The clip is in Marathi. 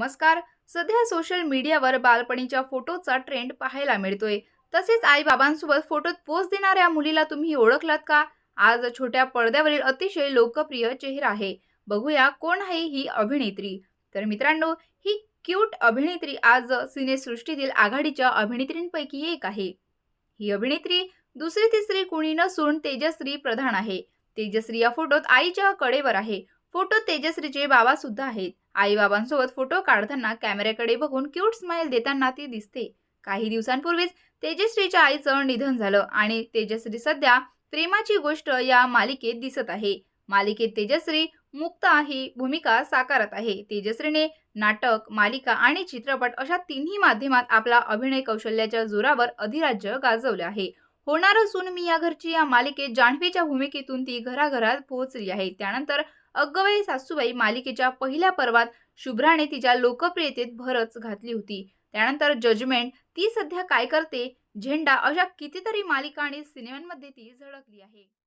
नमस्कार. सध्या सोशल मीडियावर बालपणीच्या फोटोचा ट्रेंड पाहायला मिळतोय. तसेच आई बाबांसोबत फोटोत पोस्ट देणाऱ्या मुलीला तुम्ही ओळखलात का? आज छोट्या पडद्यावरील अतिशय लोकप्रिय चेहरा आहे. बघूया कोण आहे ही अभिनेत्री. तर मित्रांनो ही क्यूट अभिनेत्री आज सिनेसृष्टीतील आघाडीच्या अभिनेत्रींपैकी एक आहे. ही अभिनेत्री दुसरी तिसरी कुणी नसून तेजश्री प्रधान आहे. तेजश्री या फोटोत आईच्या कडेवर आहे. फोटोत तेजश्रीचे बाबा सुद्धा आहेत. आईबाबांसोबत फोटो काढताना कॅमेऱ्याकडे बघून क्यूट स्माईल देताना ती दिसते. काही दिवसांपूर्वीच तेजश्रीच्या आईचं निधन झालं आणि तेजश्री सध्या प्रेमाची गोष्ट या मालिकेत दिसत आहे. मालिकेत तेजश्री मुक्ता ही भूमिका साकारत आहे. तेजश्रीने नाटक मालिका आणि चित्रपट अशा तिन्ही माध्यमात आपला अभिनय कौशल्याच्या जोरावर अधिराज्य गाजवले आहे. होणार असून मी या घरची या मालिकेत जान्हवीच्या भूमिकेतून ती घराघरात पोहोचली आहे. त्यानंतर अग्गवाई सासूबाई मालिकेच्या पहिल्या पर्वात शुभ्राने तिच्या लोकप्रियतेत भरच घातली होती. त्यानंतर जजमेंट ती सध्या काय करते? झेंडा अशा कितीतरी मालिका आणि सिनेमांमध्ये ती झळकली आहे.